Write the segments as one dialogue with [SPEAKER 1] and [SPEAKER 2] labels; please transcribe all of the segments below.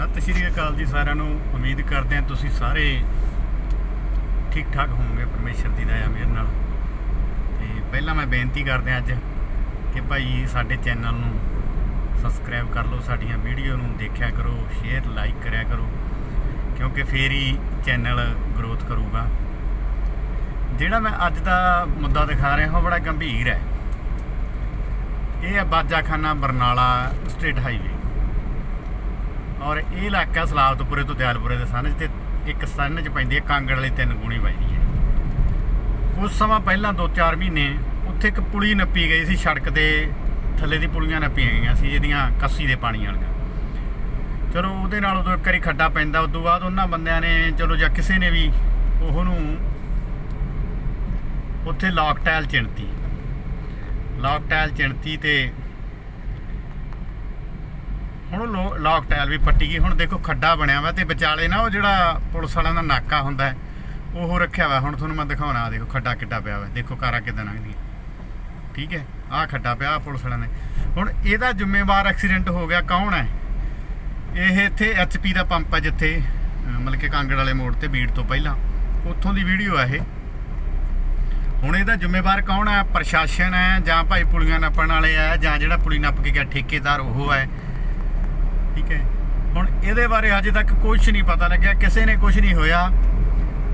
[SPEAKER 1] ਸਤਿ ਸ਼੍ਰੀ ਅਕਾਲ ਜੀ ਸਾਰਿਆਂ ਨੂੰ। ਉਮੀਦ ਕਰਦੇ ਹਾਂ ਤੁਸੀਂ ਸਾਰੇ ਠੀਕ ਠਾਕ ਹੋਵੋਗੇ, ਪਰਮੇਸ਼ਰ ਦੀ ਦਇਆ, ਮਿਹਰ ਨਾਲ। ਤੇ ਪਹਿਲਾਂ ਮੈਂ ਬੇਨਤੀ ਕਰਦੇ ਅੱਜ ਕਿ ਭਾਈ ਸਾਡੇ ਚੈਨਲ ਨੂੰ ਸਬਸਕ੍ਰਾਈਬ ਕਰ ਲਓ, ਸਾਡੀਆਂ ਵੀਡੀਓ ਨੂੰ ਦੇਖਿਆ ਕਰੋ, ਸ਼ੇਅਰ, ਲਾਈਕ ਕਰਿਆ ਕਰੋ, ਕਿਉਂਕਿ ਫੇਰ ਹੀ ਚੈਨਲ ਗਰੋਥ ਕਰੂਗਾ। ਜਿਹੜਾ ਮੈਂ ਅੱਜ ਦਾ ਮੁੱਦਾ ਦਿਖਾ ਰਿਹਾ ਹਾਂ ਬੜਾ ਗੰਭੀਰ ਹੈ। ਇਹ ਹੈ ਬਾਜਾਖਾਨਾ ਬਰਨਾਲਾ ਸਟੇਟ ਹਾਈਵੇ। ਔਰ ਇਹ ਇਲਾਕਾ ਸਲਾਬਤਪੁਰੇ ਤੋਂ ਦਿਆਲਪੁਰੇ ਦੇ ਸੰਨ 'ਚ ਤੇ ਇੱਕ ਸੰਨ 'ਚ ਪੈਂਦੀ ਹੈ, ਕਾਂਗੜ ਵਾਲੀ ਤਿੰਨ ਗੁਣੀ ਵੱਜਦੀ ਹੈ। ਉਸ ਸਮਾਂ ਪਹਿਲਾਂ 2-4 ਮਹੀਨੇ ਉੱਥੇ ਇੱਕ ਪੁਲੀ ਨੱਪੀ ਗਈ ਸੀ, ਸੜਕ ਦੇ ਥੱਲੇ ਦੀ ਪੁਲੀਆਂ ਨੱਪੀਆਂ ਗਈਆਂ ਸੀ, ਜਿਹਦੀਆਂ ਕੱਸੀ ਦੇ ਪਾਣੀ ਵਾਲੀਆਂ। ਚਲੋ ਉਹਦੇ ਨਾਲ ਉਦੋਂ ਇੱਕ ਵਾਰੀ ਖੱਡਾ ਪੈਂਦਾ ਉਸ ਤੋਂ ਬਾਅਦ ਉਹਨਾਂ ਬੰਦਿਆਂ ਨੇ ਚਲੋ ਜਾਂ ਕਿਸੇ ਨੇ ਵੀ ਉਹਨੂੰ ਉੱਥੇ ਲੌਕ ਟਾਇਲ ਚਿਣਤੀ। ਲੌਕ ਟਾਇਲ ਚਿਣਤੀ ਤੇ ਹੁਣ ਉਹ ਲੌਕ ਟਾਇਲ ਵੀ ਪੱਟੀ ਗਈ। ਹੁਣ ਦੇਖੋ ਖੱਡਾ ਬਣਿਆ ਵਾ ਤੇ ਵਿਚਾਲੇ ਨਾ ਉਹ ਜਿਹੜਾ ਪੁਲਿਸ ਵਾਲਿਆਂ ਦਾ ਨਾਕਾ ਹੁੰਦਾ ਉਹ ਰੱਖਿਆ ਵਾ। ਹੁਣ ਤੁਹਾਨੂੰ ਮੈਂ ਦਿਖਾਉਣਾ ਦੇਖੋ ਖੱਡਾ ਕਿੱਡਾ ਪਿਆ ਵਾ। ਦੇਖੋ ਕਾਰਾਂ ਕਿੱਦਾਂ ਲੰਘਦੀਆਂ। ਠੀਕ ਹੈ? ਆਹ ਖੱਡਾ ਪਿਆ ਆਹ ਪੁਲਿਸ ਵਾਲਿਆਂ ਨੇ। ਹੁਣ ਇਹਦਾ ਜ਼ਿੰਮੇਵਾਰ ਐਕਸੀਡੈਂਟ ਹੋ ਗਿਆ ਕੌਣ ਹੈ? ਇਹ ਇੱਥੇ ਐਚਪੀ ਦਾ ਪੰਪ ਹੈ ਜਿੱਥੇ ਮਤਲਬ ਕਿ ਕਾਂਗੜ ਵਾਲੇ ਮੋੜ ਤੇ ਬੀੜ ਤੋਂ ਪਹਿਲਾਂ। ਉੱਥੋਂ ਦੀ ਵੀਡੀਓ ਹੈ ਇਹ। ਹੁਣ ਇਹਦਾ ਜ਼ਿੰਮੇਵਾਰ ਕੌਣ ਹੈ? ਪ੍ਰਸ਼ਾਸਨ ਹੈ ਜਾਂ ਭਾਈ ਪੁਲੀਆਂ ਨੱਪਣ ਵਾਲੇ ਹੈ ਜਾਂ ਜਿਹੜਾ ਪੁਲੀ ਨੱਪ ਕੇ ਗਿਆ, ਠੇਕੇਦਾਰ ਉਹ ਹੈ। ਠੀਕ ਹੈ। ਹੁਣ ਇਹਦੇ ਬਾਰੇ ਹਜੇ ਤੱਕ ਕੁਝ ਨਹੀਂ ਪਤਾ ਲੱਗਿਆ, ਕਿਸੇ ਨੇ ਕੁਝ ਨਹੀਂ ਹੋਇਆ।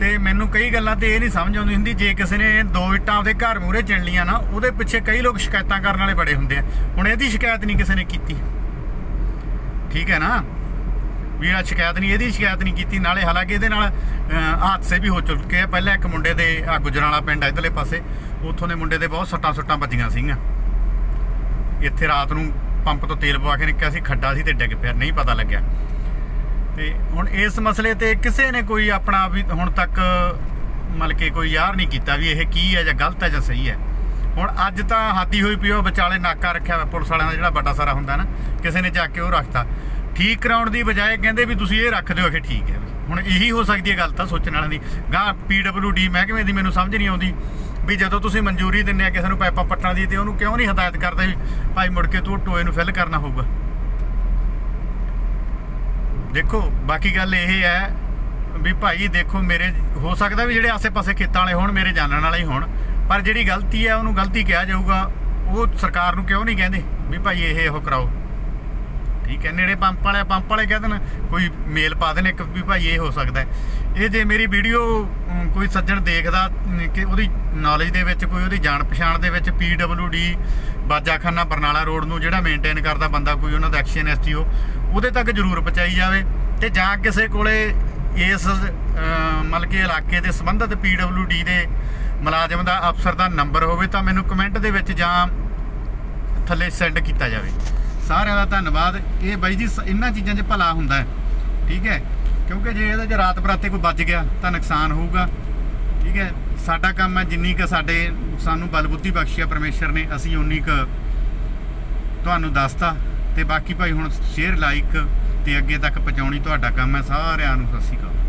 [SPEAKER 1] ਤੇ ਮੈਨੂੰ ਕਈ ਗੱਲਾਂ ਤੇ ਇਹ ਨਹੀਂ ਸਮਝ ਆਉਂਦੀ ਹੁੰਦੀ, ਜੇ ਕਿਸੇ ਨੇ ਦੋ ਇੱਟਾਂ ਉਹਦੇ ਘਰ ਮੂਹਰੇ ਚਿਣ ਲੀਆਂ ਨਾ, ਉਹਦੇ ਪਿੱਛੇ ਕਈ ਲੋਕ ਸ਼ਿਕਾਇਤਾਂ ਕਰਨ ਵਾਲੇ ਬੜੇ ਹੁੰਦੇ ਆ। ਹੁਣ ਇਹਦੀ ਸ਼ਿਕਾਇਤ ਨਹੀਂ ਕਿਸੇ ਨੇ ਕੀਤੀ। ਠੀਕ ਹੈ ਨਾ? ਵੀ ਆ ਸ਼ਿਕਾਇਤ ਨਹੀਂ, ਇਹਦੀ ਸ਼ਿਕਾਇਤ ਨਹੀਂ ਕੀਤੀ। ਨਾਲੇ ਹਾਲਾਂਕਿ ਇਹਦੇ ਨਾਲ ਹਾਦਸੇ ਵੀ ਹੋ ਚੁੱਕੇ ਆ। ਪਹਿਲਾਂ ਇੱਕ ਮੁੰਡੇ ਦੇ ਆ ਗੁਜਰਾਲਾ ਪਿੰਡ ਆ, ਇਧਰਲੇ ਪਾਸੇ। ਉੱਥੋਂ ਦੇ ਮੁੰਡੇ ਦੇ ਬਹੁਤ ਸੱਟਾਂ ਸੁੱਟਾਂ ਵੱਜੀਆਂ ਸੀਗੀਆਂ। ਇੱਥੇ ਰਾਤ ਨੂੰ ਪੰਪ ਤੋਂ ਤੇਲ ਪਵਾ ਕੇ ਨਿਕਲਿਆ ਸੀ, ਖੱਡਾ ਸੀ ਤੇ ਡਿੱਗ ਪਿਆ, ਨਹੀਂ ਪਤਾ ਲੱਗਿਆ। ਤੇ ਹੁਣ ਇਸ ਮਸਲੇ ਤੇ ਕਿਸੇ ਨੇ ਕੋਈ ਆਪਣਾ ਵੀ ਹੁਣ ਤੱਕ ਮਤਲਬ ਕਿ ਕੋਈ ਯਾਰ ਨਹੀਂ ਕੀਤਾ ਵੀ ਇਹ ਕੀ ਹੈ ਜਾਂ ਗਲਤ ਹੈ ਜਾਂ ਸਹੀ ਹੈ। ਹੁਣ ਅੱਜ ਤਾਂ ਹਾਦੀ ਹੋਈ ਪਈ ਉਹ ਵਿਚਾਲੇ ਨਾਕਾ ਰੱਖਿਆ ਹੋਇਆ, ਪੁਲਿਸ ਵਾਲਿਆਂ ਦਾ ਜਿਹੜਾ ਵੱਡਾ ਸਾਰਾ ਹੁੰਦਾ ਨਾ, ਕਿਸੇ ਨੇ ਜਾ ਕੇ ਉਹ ਰੱਖਤਾ। ਠੀਕ ਕਰਾਉਣ ਦੀ ਬਜਾਏ ਕਹਿੰਦੇ ਵੀ ਤੁਸੀਂ ਇਹ ਰੱਖ ਦਿਓ ਕਿ ਠੀਕ ਹੈ। ਹੁਣ ਇਹੀ ਹੋ ਸਕਦੀ ਹੈ ਗੱਲ ਤਾਂ ਸੋਚਣ ਵਾਲਿਆਂ ਦੀ। ਗਾਂ ਪੀਡਬਲਯੂਡੀ ਮਹਿਕਮੇ ਦੀ ਮੈਨੂੰ ਸਮਝ ਨਹੀਂ ਆਉਂਦੀ। ਵੀ ਜਦੋਂ ਤੁਸੀਂ ਮਨਜ਼ੂਰੀ ਦਿੰਦੇ ਆ ਕਿਸੇ ਨੂੰ ਪਾਈਪਾਂ ਪੱਟਣ ਦੀ ਤੇ ਉਹਨੂੰ ਕਿਉਂ ਨਹੀਂ ਹਦਾਇਤ ਕਰਦੇ ਵੀ ਭਾਈ ਮੁੜ ਕੇ ਤੂੰ ਟੋਏ ਨੂੰ ਫਿਲ ਕਰਨਾ ਹੋਊਗਾ? ਦੇਖੋ, ਬਾਕੀ ਗੱਲ ਇਹ ਹੈ ਵੀ ਭਾਈ ਦੇਖੋ, ਮੇਰੇ ਹੋ ਸਕਦਾ ਵੀ ਜਿਹੜੇ ਆਸੇ-ਪਾਸੇ ਖੇਤਾਂ ਵਾਲੇ ਹੋਣ, ਮੇਰੇ ਜਾਣਨ ਵਾਲੇ ਹੀ ਹੋਣ, ਪਰ ਜਿਹੜੀ ਗਲਤੀ ਹੈ ਉਹਨੂੰ ਗਲਤੀ ਕਿਹਾ ਜਾਊਗਾ, ਉਹ ਸਰਕਾਰ ਨੂੰ ਕਿਉਂ ਨਹੀਂ ਕਹਿੰਦੇ? ਵੀ ਭਾਈ ਇਹ ਉਹ ਕਰਾਓ। ਠੀਕ ਹੈ, ਨੇੜੇ ਪੰਪ ਵਾਲੇ ਪੰਪ ਵਾਲੇ ਕਹਿ ਦੇਣ, ਕੋਈ ਮੇਲ ਪਾ ਦੇਣ, ਇੱਕ ਵੀ ਭਾਈ ਇਹ ਹੋ ਸਕਦਾ ਇਹ ਜੇ ਮੇਰੀ ਵੀਡੀਓ ਕੋਈ ਸੱਜਣ ਦੇਖਦਾ ਕਿ ਉਹਦੀ ਨੌਲੇਜ ਦੇ ਵਿੱਚ, ਕੋਈ ਉਹਦੀ ਜਾਣ ਪਛਾਣ ਦੇ ਵਿੱਚ ਡੀ ਬਾਜਾਖਾਨਾ, ਬਰਨਾਲਾ ਰੋਡ ਨੂੰ ਜਿਹੜਾ ਮੇਨਟੇਨ ਕਰਦਾ ਬੰਦਾ, ਕੋਈ ਉਹਨਾਂ ਦਾ ਐਕਸ਼ਨ ਐਸਟੀਓ ਉਹਦੇ ਤੱਕ ਜ਼ਰੂਰ ਪਹੁੰਚਾਈ ਜਾਵੇ। ਤੇ ਜਾਂ ਕਿਸੇ ਕੋਲੇ ਇਸ ਮਤਲਬ ਕਿ ਇਲਾਕੇ ਦੇ ਸੰਬੰਧਿਤ ਡੀ ਦੇ ਮੁਲਾਜ਼ਮ ਦਾ ਅਫਸਰ ਦਾ ਨੰਬਰ ਹੋਵੇ, ਤਾਂ ਮੈਨੂੰ ਕਮੈਂਟ ਦੇ ਵਿੱਚ ਜਾਂ ਥੱਲੇ ਸੈਂਡ ਕੀਤਾ ਜਾਵੇ। ਸਾਰਿਆਂ ਦਾ ਧੰਨਵਾਦ। ਇਹ ਬਾਈ ਜੀ ਸ- ਇਹਨਾਂ ਚੀਜ਼ਾਂ 'ਚ ਭਲਾ ਹੁੰਦਾ ਹੈ। ਠੀਕ ਹੈ? ਕਿਉਂਕਿ ਜੇ ਇਹਦੇ 'ਚ ਰਾਤ ਬਰਾਤੇ ਕੋਈ ਵੱਜ ਗਿਆ, ਤਾਂ ਨੁਕਸਾਨ ਹੋਊਗਾ। ਠੀਕ ਹੈ? ਸਾਡਾ ਕੰਮ ਹੈ ਜਿੰਨੀ ਕ ਸਾਡੇ ਸਾਨੂੰ ਬਲਬੁੱਧੀ ਬਖਸ਼ੀ ਆ ਪਰਮੇਸ਼ਰ ਨੇ, ਅਸੀਂ ਉਨੀ ਕ ਤੁਹਾਨੂੰ ਦੱਸਤਾ। ਤੇ ਬਾਕੀ ਭਾਈ ਹੁਣ ਸ਼ੇਅਰ ਲਾਈਕ ਤੇ ਅੱਗੇ ਤੱਕ ਪਹੁੰਚਾਉਣੀ ਤੁਹਾਡਾ ਕੰਮ ਹੈ। ਸਾਰਿਆਂ ਨੂੰ ਸਤਿ ਸ਼੍ਰੀ ਅਕਾਲ।